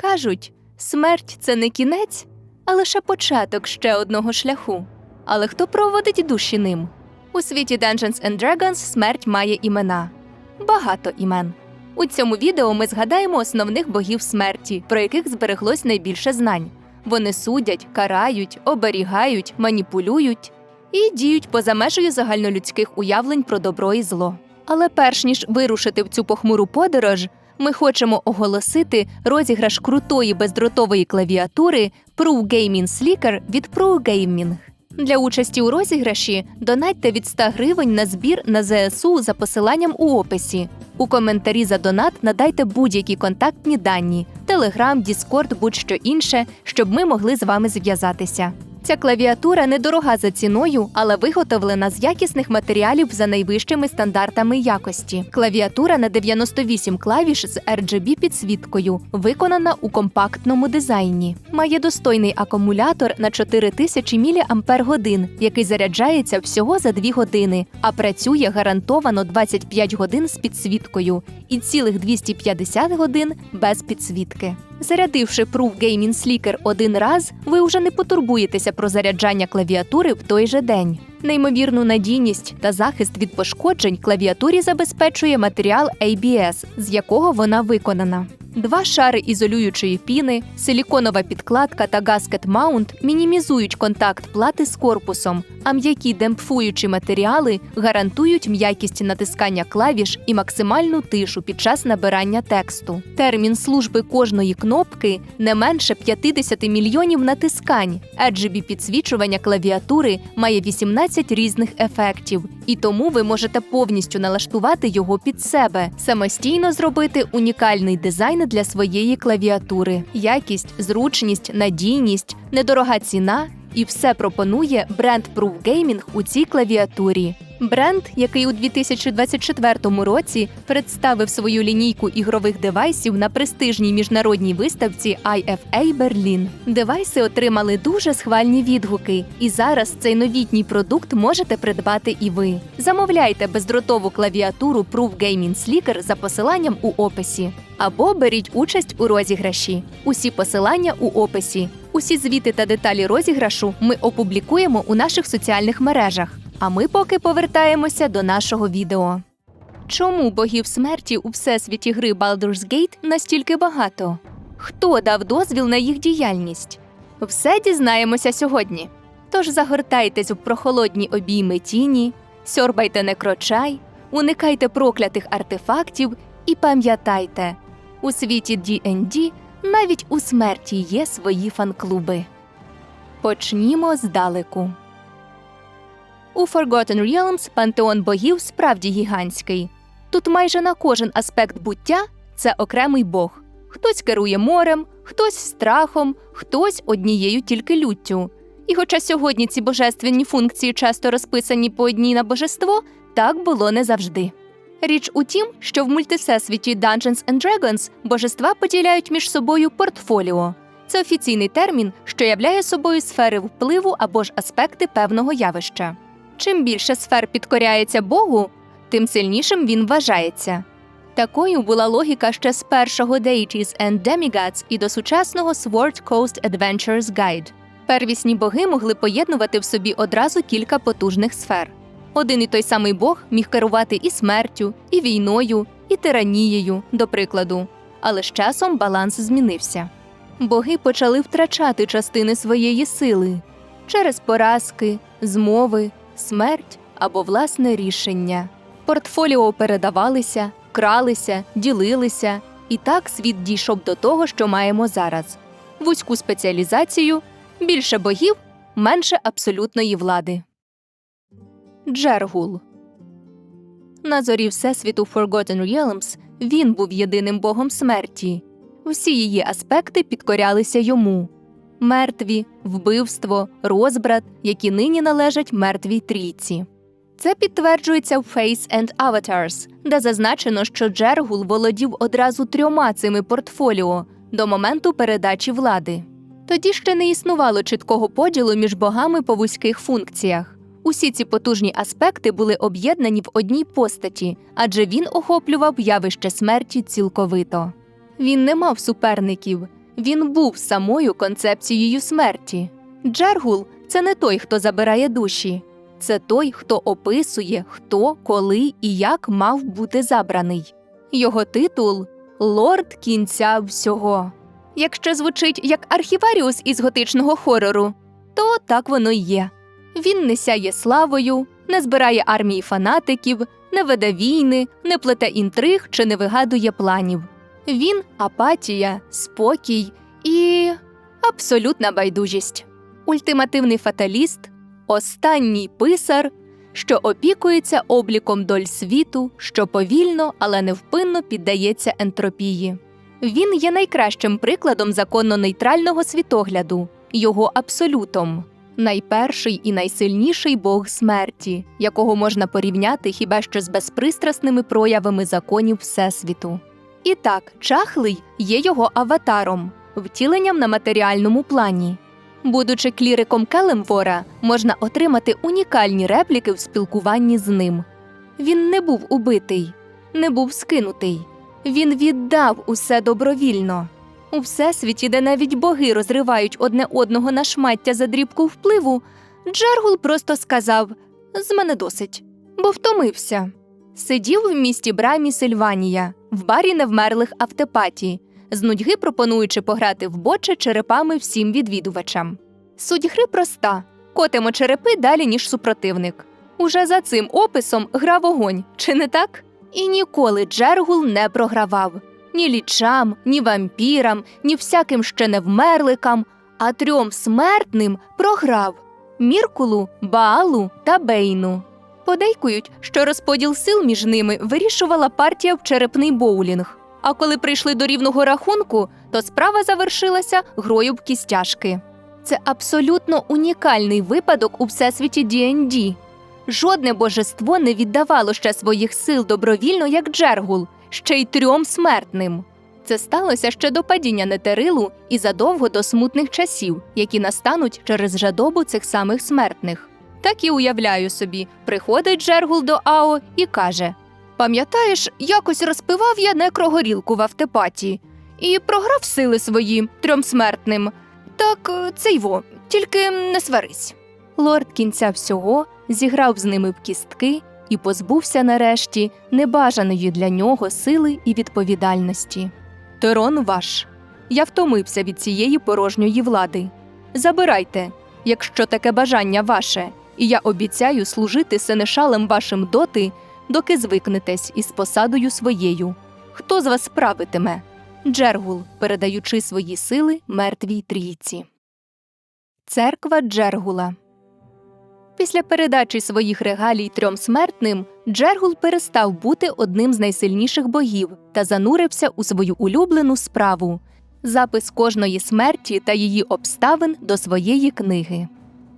Кажуть, смерть це не кінець, а лише початок ще одного шляху. Але хто проводить душі ним? У світі Dungeons and Dragons смерть має імена. Багато імен. У цьому відео ми згадаємо основних богів смерті, про яких збереглось найбільше знань. Вони судять, карають, оберігають, маніпулюють і діють поза межею загальнолюдських уявлень про добро і зло. Але перш ніж вирушити в цю похмуру подорож, ми хочемо оголосити розіграш крутої бездротової клавіатури Pro Gaming Slicker від Pro Gaming. Для участі у розіграші донатьте від 100 гривень на збір на ЗСУ за посиланням у описі. У коментарі за донат надайте будь-які контактні дані: Telegram, Discord, будь-що інше, щоб ми могли з вами зв'язатися. Ця клавіатура недорога за ціною, але виготовлена з якісних матеріалів за найвищими стандартами якості. Клавіатура на 98 клавіш з RGB підсвіткою, виконана у компактному дизайні. Має достойний акумулятор на 4000 мАч, який заряджається всього за 2 години, а працює гарантовано 25 годин з підсвіткою і цілих 250 годин без підсвітки. Зарядивши Proof Gaming Slicker один раз, ви вже не потурбуєтеся про заряджання клавіатури в той же день. Неймовірну надійність та захист від пошкоджень клавіатурі забезпечує матеріал ABS, з якого вона виконана. Два шари ізолюючої піни, силіконова підкладка та гаскет маунт мінімізують контакт плати з корпусом, а м'які демпфуючі матеріали гарантують м'якість натискання клавіш і максимальну тишу під час набирання тексту. Термін служби кожної кнопки не менше 50 мільйонів натискань. RGB підсвічування клавіатури має 18 різних ефектів, і тому ви можете повністю налаштувати його під себе, самостійно зробити унікальний дизайн для своєї клавіатури. Якість, зручність, надійність, недорога ціна і все пропонує бренд Proof Gaming у цій клавіатурі. Бренд, який у 2024 році представив свою лінійку ігрових девайсів на престижній міжнародній виставці IFA Берлін. Девайси отримали дуже схвальні відгуки, і зараз цей новітній продукт можете придбати і ви. Замовляйте бездротову клавіатуру Proof Gaming Slicker за посиланням у описі. Або беріть участь у розіграші. Усі посилання у описі. Усі звіти та деталі розіграшу ми опублікуємо у наших соціальних мережах. А ми поки повертаємося до нашого відео. Чому богів смерті у всесвіті гри Baldur's Gate настільки багато? Хто дав дозвіл на їх діяльність? Все дізнаємося сьогодні. Тож загортайтесь у прохолодні обійми тіні, сьорбайте некрочай, уникайте проклятих артефактів і пам'ятайте, у світі D&D навіть у смерті є свої фан-клуби. Почнімо здалеку. У Forgotten Realms пантеон богів справді гігантський. Тут майже на кожен аспект буття це окремий бог. Хтось керує морем, хтось страхом, хтось однією тільки люттю. І хоча сьогодні ці божественні функції часто розписані по одній на божество, так було не завжди. Річ у тім, що в мультисесвіті Dungeons and Dragons божества поділяють між собою портфоліо. Це офіційний термін, що являє собою сфери впливу або ж аспекти певного явища. Чим більше сфер підкоряється Богу, тим сильнішим він вважається. Такою була логіка ще з першого Deities and Demigods і до сучасного Sword Coast Adventures Guide. Первісні боги могли поєднувати в собі одразу кілька потужних сфер. Один і той самий Бог міг керувати і смертю, і війною, і тиранією, до прикладу. Але з часом баланс змінився. Боги почали втрачати частини своєї сили через поразки, змови, смерть або власне рішення. Портфоліо передавалися, кралися, ділилися, і так світ дійшов до того, що маємо зараз: вузьку спеціалізацію, більше богів, менше абсолютної влади. Джергул на зорі Всесвіту Forgotten Realms він був єдиним богом смерті. Всі її аспекти підкорялися йому мертві, вбивство, розбрат, які нині належать мертвій трійці. Це підтверджується в Face and Avatars, де зазначено, що Джергул володів одразу трьома цими портфоліо до моменту передачі влади. Тоді ще не існувало чіткого поділу між богами по вузьких функціях. Усі ці потужні аспекти були об'єднані в одній постаті, адже він охоплював явище смерті цілковито. Він не мав суперників, Він був самою концепцією смерті. Джергул це не той, хто забирає душі, це той, хто описує, хто, коли і як мав бути забраний. Його титул Лорд кінця всього. Якщо звучить як архіваріус із готичного хорору, то так воно й є. Він не сяє славою, не збирає армії фанатиків, не веде війни, не плете інтриг чи не вигадує планів. Він апатія, спокій і абсолютна байдужість. Ультимативний фаталіст, останній писар, що опікується обліком доль світу, що повільно, але невпинно піддається ентропії. Він є найкращим прикладом законно-нейтрального світогляду, його абсолютом, найперший і найсильніший бог смерті, якого можна порівняти хіба що з безпристрасними проявами законів Всесвіту. І так, чахлий є його аватаром, втіленням на матеріальному плані. Будучи кліриком Келемвора, можна отримати унікальні репліки в спілкуванні з ним. Він не був убитий, не був скинутий. Він віддав усе добровільно. У всесвіті, де навіть боги розривають одне одного на шмаття за дрібку впливу, Джергул просто сказав з мене досить, бо втомився. Сидів в місті Брамі Сильванія, в барі невмерлих автопаті, з нудьги пропонуючи пограти в боче черепами всім відвідувачам. Суть гри проста: котимо черепи далі, ніж супротивник. Уже за цим описом гра вогонь, чи не так? І ніколи Джергул не програвав ні лічам, ні вампірам, ні всяким ще невмерликам, а трьом смертним програв Міркулу, Баалу та Бейну. Подейкують, що розподіл сил між ними вирішувала партія в черепний боулінг. А коли прийшли до рівного рахунку, то справа завершилася грою в кістяшки. Це абсолютно унікальний випадок у всесвіті D&D. Жодне божество не віддавало ще своїх сил добровільно, як Джергул, ще й трьом смертним. Це сталося ще до падіння Нетерилу і задовго до смутних часів, які настануть через жадобу цих самих смертних. Так і уявляю собі, приходить Джергул до Ао і каже: Пам'ятаєш, якось розпивав я некрогорілку в автопаті і програв сили свої трьом смертним. Так е, це йво, тільки не сварись. Лорд кінця всього зіграв з ними в кістки і позбувся нарешті небажаної для нього сили і відповідальності. Терон ваш. Я втомився від цієї порожньої влади. Забирайте, якщо таке бажання ваше, і я обіцяю служити сенешалем вашим доти, доки звикнетесь із посадою своєю. Хто з вас справитиме? Джергул, передаючи свої сили мертвій трійці. Церква Джергула. Після передачі своїх регалій трьом смертним Джергул перестав бути одним з найсильніших богів та занурився у свою улюблену справу запис кожної смерті та її обставин до своєї книги.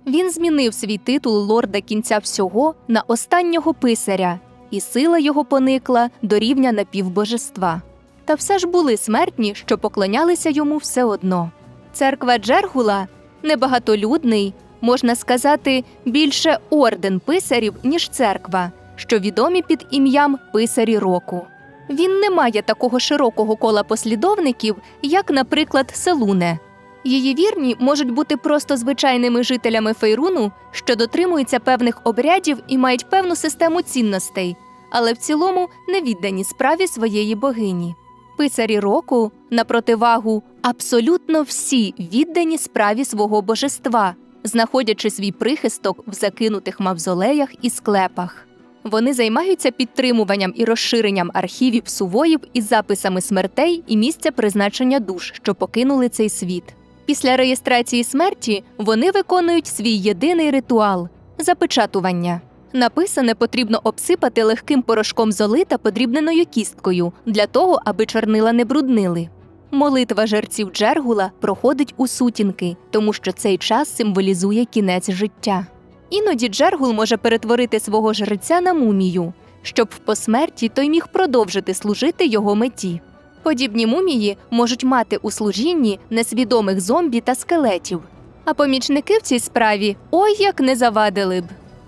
Він змінив свій титул лорда кінця всього на останнього писаря, і сила його поникла до рівня напівбожества. Та все ж були смертні, що поклонялися йому все одно. Церква Джергула небагатолюдний, можна сказати, більше орден писарів, ніж церква, що відомі під ім'ям писарі року. Він не має такого широкого кола послідовників, як, наприклад, Селуне. Її вірні можуть бути просто звичайними жителями Фейруну, що дотримуються певних обрядів і мають певну систему цінностей, але в цілому не віддані справі своєї богині. Писарі року, на противагу, абсолютно всі віддані справі свого божества, знаходячи свій прихисток в закинутих мавзолеях і склепах. Вони займаються підтримуванням і розширенням архівів сувоїв із записами смертей і місця призначення душ, що покинули цей світ. Після реєстрації смерті вони виконують свій єдиний ритуал запечатування. Написане потрібно обсипати легким порошком золи та подрібненою кісткою для того, аби чорнила не бруднили. Молитва жерців Джергула проходить у сутінки, тому що цей час символізує кінець життя. Іноді Джергул може перетворити свого жреця на мумію, щоб в посмерті той міг продовжити служити його меті. Подібні мумії можуть мати у служінні несвідомих зомбі та скелетів. А помічники в цій справі ой як не завадили б.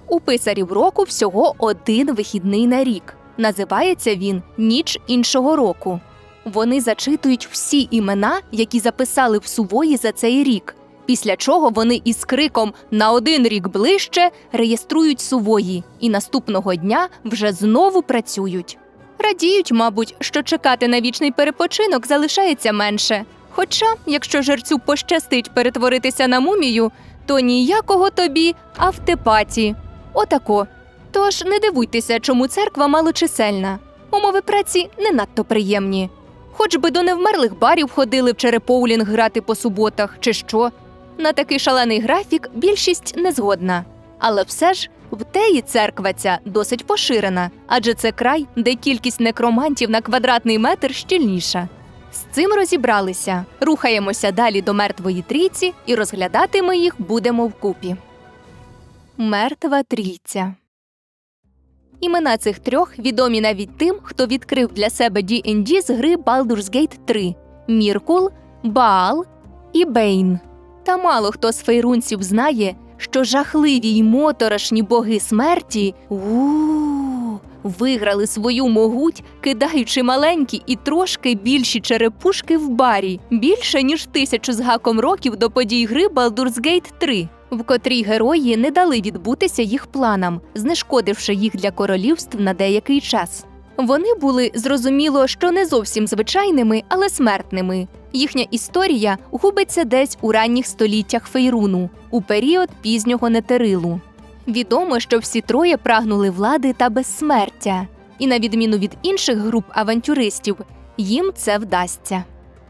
У писарів року всього один вихідний на рік. Називається він Ніч іншого року. Вони зачитують всі імена, які записали в сувої за цей рік. Після чого вони із криком на один рік ближче реєструють сувої і наступного дня вже знову працюють. Радіють, мабуть, що чекати на вічний перепочинок залишається менше. Хоча, якщо жерцю пощастить перетворитися на мумію, то ніякого тобі автепаті. Отако. Тож не дивуйтеся, чому церква малочисельна. Умови праці не надто приємні. Хоч би до невмерлих барів ходили в черепоулінг грати по суботах, чи що. На такий шалений графік більшість не згодна. Але все ж в теї церква ця досить поширена, адже це край, де кількість некромантів на квадратний метр щільніша. З цим розібралися. Рухаємося далі до мертвої трійці і розглядати ми їх будемо вкупі. Мертва трійця. Імена цих трьох відомі навіть тим, хто відкрив для себе D&D з гри Baldur's Gate 3 Міркул, Баал і Бейн. Та мало хто з фейрунців знає, що жахливі й моторошні боги смерті у виграли свою могуть, кидаючи маленькі і трошки більші черепушки в барі більше ніж тисячу з гаком років до подій гри Baldur's Gate 3, в котрій герої не дали відбутися їх планам, знешкодивши їх для королівств на деякий час. Вони були зрозуміло, що не зовсім звичайними, але смертними. Їхня історія губиться десь у ранніх століттях Фейруну, у період пізнього нетерилу. Відомо, що всі троє прагнули влади та безсмертя, і на відміну від інших груп авантюристів, їм це вдасться.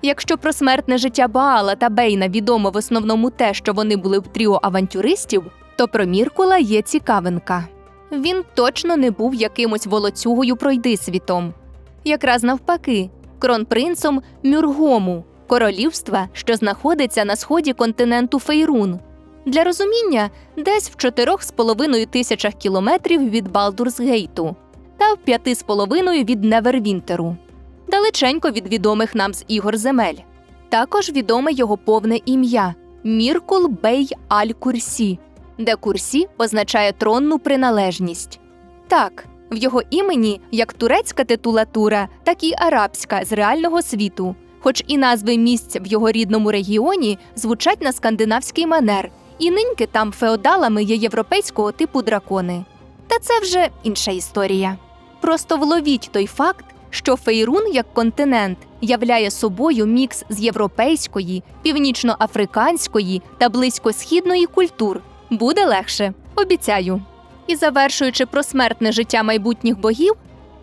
Якщо про смертне життя Баала та Бейна відомо в основному те, що вони були в тріо авантюристів, то про Міркула є цікавинка. Він точно не був якимось волоцюгою пройдисвітом. Якраз навпаки, кронпринцом Мюргому, королівства, що знаходиться на сході континенту Фейрун. Для розуміння, десь в 4,5 тисячах кілометрів від Балдурсгейту та в 5,5 від Невервінтеру, далеченько від відомих нам з ігор земель. Також відоме його повне ім'я Міркул Бей Аль Курсі, де Курсі означає тронну приналежність. Так, в його імені як турецька титулатура, так і арабська з реального світу, хоч і назви місць в його рідному регіоні звучать на скандинавський манер, і ниньки там феодалами є європейського типу дракони. Та це вже інша історія. Просто вловіть той факт, що Фейрун як континент являє собою мікс з європейської, північноафриканської та близькосхідної культур. Буде легше, обіцяю. І завершуючи про смертне життя майбутніх богів,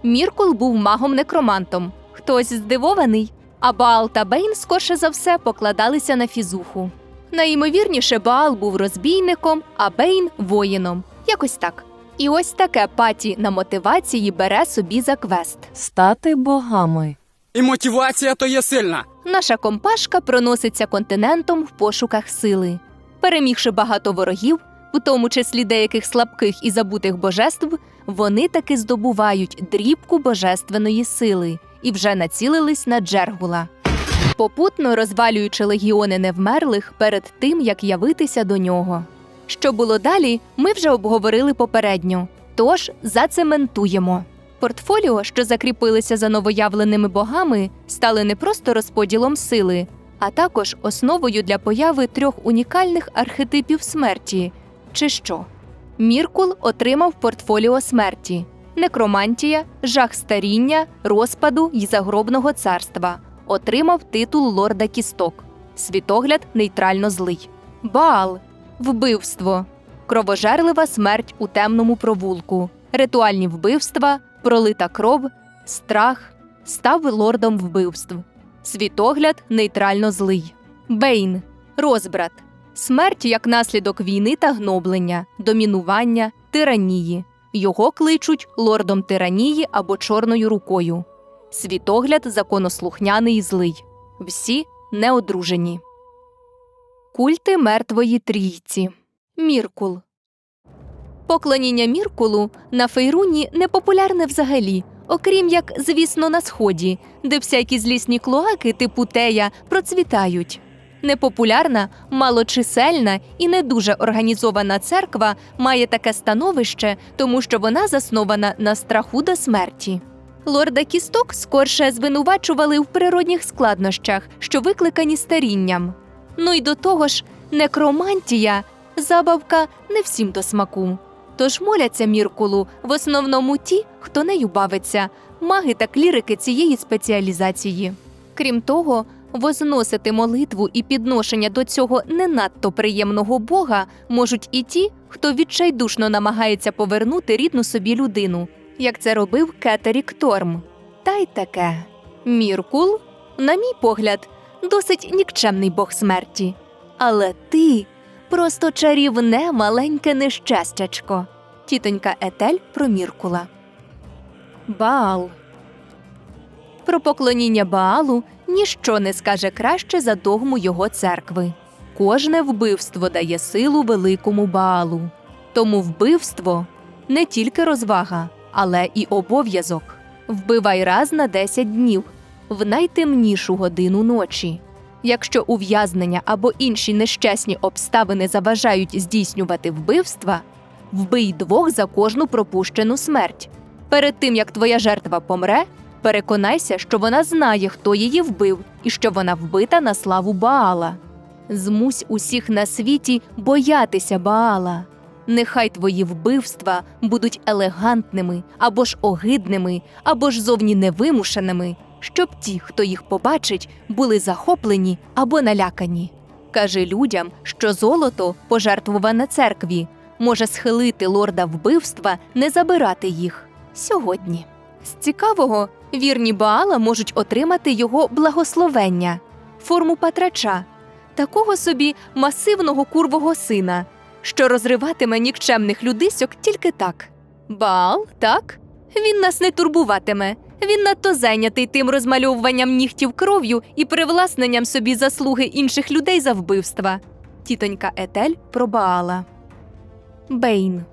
Міркул був магом-некромантом. Хтось здивований, а Баал та Бейн, скорше за все, покладалися на фізуху. Найімовірніше, Баал був розбійником, а Бейн воїном. Якось так. І ось таке паті на мотивації бере собі за квест. Стати богами. І мотивація то є сильна. Наша компашка проноситься континентом в пошуках сили. Перемігши багато ворогів, в тому числі деяких слабких і забутих божеств, вони таки здобувають дрібку божественної сили і вже націлились на Джергула, попутно розвалюючи легіони невмерлих перед тим, як явитися до нього. Що було далі, ми вже обговорили попередньо. Тож зацементуємо. Портфоліо, що закріпилися за новоявленими богами, стали не просто розподілом сили, а також основою для появи трьох унікальних архетипів смерті. Чи що? Міркул отримав портфоліо смерті: некромантія, жах старіння, розпаду й загробного царства. Отримав титул лорда кісток, світогляд нейтрально злий. Баал вбивство, кровожерлива смерть у темному провулку, ритуальні вбивства, пролита кров, страх, став лордом вбивств. Світогляд нейтрально злий. Бейн розбрат. Смерть як наслідок війни та гноблення, домінування, тиранії. Його кличуть лордом тиранії або чорною рукою. Світогляд законослухняний і злий. Всі неодружені. Культи мертвої трійці. Міркул. Поклоніння Міркулу на Фейруні непопулярне взагалі, окрім як, звісно, на сході, де всякі злісні клоаки типу тея процвітають. Непопулярна, малочисельна і не дуже організована церква має таке становище, тому що вона заснована на страху до смерті. Лорда кісток скорше звинувачували в природних складнощах, що викликані старінням. Ну й до того ж, некромантія забавка не всім до смаку. Тож моляться Міркулу в основному ті, хто нею бавиться, маги та клірики цієї спеціалізації. Крім того, возносити молитву і підношення до цього не надто приємного бога можуть і ті, хто відчайдушно намагається повернути рідну собі людину, як це робив Кетерік Торм. Та й таке. Міркул, на мій погляд, досить нікчемний бог смерті. Але ти просто чарівне маленьке нещастячко. Тітонька Етель про Міркула. Баал. Про поклоніння Баалу ніщо не скаже краще за догму його церкви. Кожне вбивство дає силу великому Баалу. Тому вбивство не тільки розвага, але і обов'язок. Вбивай раз на 10 днів в найтемнішу годину ночі. Якщо ув'язнення або інші нещасні обставини заважають здійснювати вбивства, вбий двох за кожну пропущену смерть. Перед тим як твоя жертва помре, переконайся, що вона знає, хто її вбив, і що вона вбита на славу Баала. Змусь усіх на світі боятися Баала. Нехай твої вбивства будуть елегантними або ж огидними, або ж зовні невимушеними, щоб ті, хто їх побачить, були захоплені або налякані. Кажи людям, що золото, пожертвуване церкві, може схилити лорда вбивства не забирати їх сьогодні. З цікавого, вірні Баала можуть отримати його благословення, форму патрача, такого собі масивного курвого сина, що розриватиме нікчемних людисьок тільки так. Баал, так? Він нас не турбуватиме. Він надто зайнятий тим розмальовуванням нігтів кров'ю і привласненням собі заслуги інших людей за вбивства. Тітонька Етель про Баала. Бейн.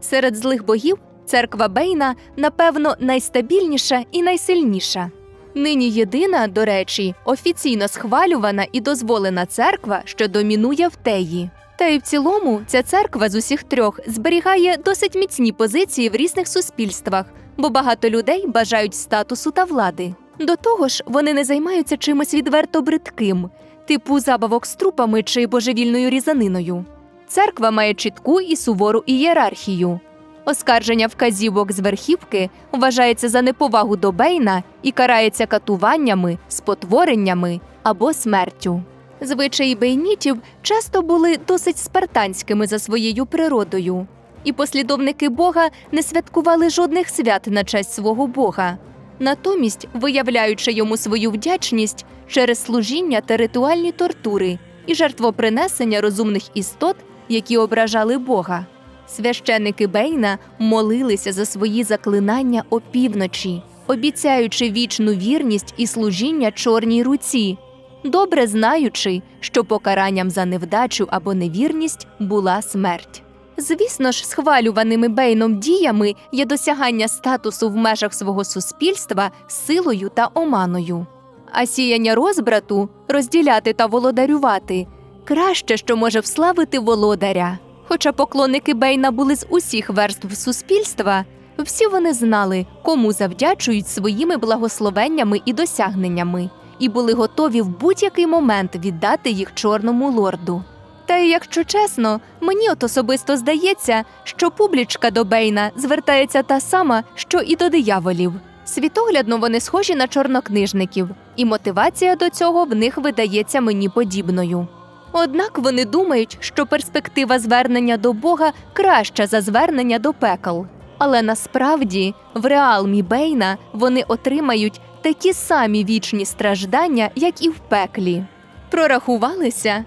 Серед злих богів церква Бейна, напевно, найстабільніша і найсильніша. Нині єдина, до речі, офіційно схвалювана і дозволена церква, що домінує в теї. Та й в цілому ця церква з усіх трьох зберігає досить міцні позиції в різних суспільствах, бо багато людей бажають статусу та влади. До того ж, вони не займаються чимось відверто бридким, типу забавок з трупами чи божевільною різаниною. Церква має чітку і сувору ієрархію. Оскарження вказівок з верхівки вважається за неповагу до Бейна і карається катуваннями, спотвореннями або смертю. Звичаї бейнітів часто були досить спартанськими за своєю природою, і послідовники Бога не святкували жодних свят на честь свого Бога, натомість виявляючи йому свою вдячність через служіння та ритуальні тортури і жертвопринесення розумних істот, які ображали Бога. Священники Бейна молилися за свої заклинання опівночі, обіцяючи вічну вірність і служіння чорній руці, добре знаючи, що покаранням за невдачу або невірність була смерть. Звісно ж, схвалюваними Бейном діями є досягання статусу в межах свого суспільства силою та оманою. А сіяння розбрату розділяти та володарювати краще, що може вславити володаря. Хоча поклонники Бейна були з усіх верств суспільства, всі вони знали, кому завдячують своїми благословеннями і досягненнями, і були готові в будь-який момент віддати їх чорному лорду. Та й якщо чесно, мені от особисто здається, що публічка до Бейна звертається та сама, що і до дияволів. Світоглядно вони схожі на чорнокнижників, і мотивація до цього в них видається мені подібною. Однак вони думають, що перспектива звернення до Бога краща за звернення до пекел. Але насправді в реалмі Бейна вони отримають такі самі вічні страждання, як і в пеклі. Прорахувалися?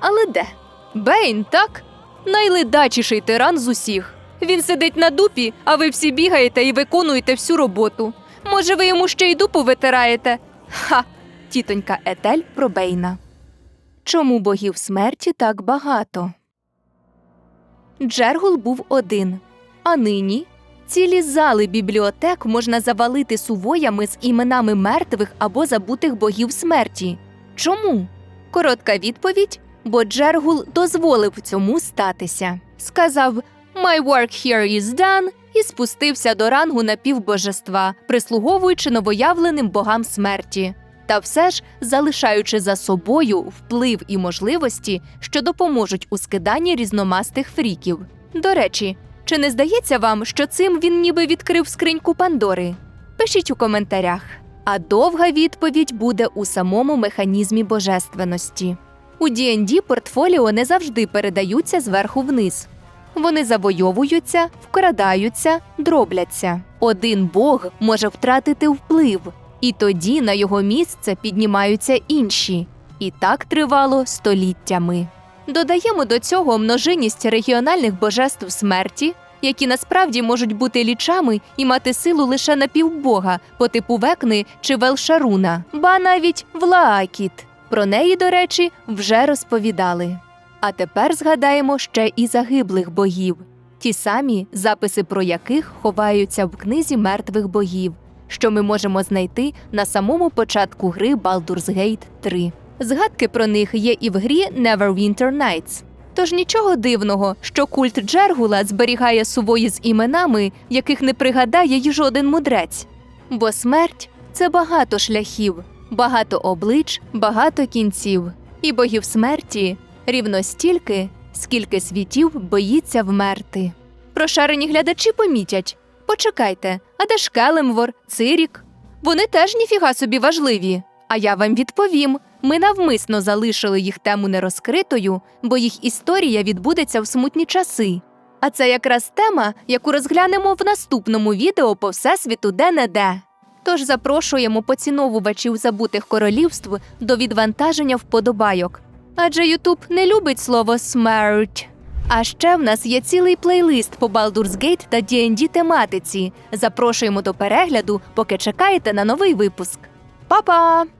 Але де? Бейн, так? Найледачіший тиран з усіх. Він сидить на дупі, а ви всі бігаєте і виконуєте всю роботу. Може, ви йому ще й дупу витираєте? Ха! Тітонька Етель про Бейна. Чому богів смерті так багато? Джергул був один, а нині цілі зали бібліотек можна завалити сувоями з іменами мертвих або забутих богів смерті. Чому? Коротка відповідь, бо Джергул дозволив цьому статися. Сказав: My work here is done, і спустився до рангу напівбожества, прислуговуючи новоявленим богам смерті, та все ж залишаючи за собою вплив і можливості, що допоможуть у скиданні різномастих фріків. До речі, чи не здається вам, що цим він ніби відкрив скриньку Пандори? Пишіть у коментарях. А довга відповідь буде у самому механізмі божественності. У D&D портфоліо не завжди передаються зверху вниз. Вони завойовуються, вкрадаються, дробляться. Один бог може втратити вплив, і тоді на його місце піднімаються інші. І так тривало століттями. Додаємо до цього множинність регіональних божеств смерті, які насправді можуть бути лічами і мати силу лише на півбога по типу Векни чи Велшаруна, ба навіть Влаакіт. Про неї, до речі, вже розповідали. А тепер згадаємо ще і загиблих богів, ті самі, записи про яких ховаються в книзі мертвих богів, що ми можемо знайти на самому початку гри Baldur's Gate 3. Згадки про них є і в грі Neverwinter Nights. Тож нічого дивного, що культ Джергула зберігає сувої з іменами, яких не пригадає й жоден мудрець. Бо смерть це багато шляхів, багато облич, багато кінців, і богів смерті рівно стільки, скільки світів боїться вмерти. Прошарені глядачі помітять. Почекайте, а де ж Келемвор, Цирік? Вони теж ніфіга собі важливі. А я вам відповім: ми навмисно залишили їх тему нерозкритою, бо їх історія відбудеться в смутні часи. А це якраз тема, яку розглянемо в наступному відео по всесвіту де-не-де. Тож запрошуємо поціновувачів забутих королівств до відвантаження вподобайок. Адже Ютуб не любить слово смерть. А ще в нас є цілий плейлист по Baldur's Gate та D&D тематиці. Запрошуємо до перегляду, поки чекаєте на новий випуск. Па-па!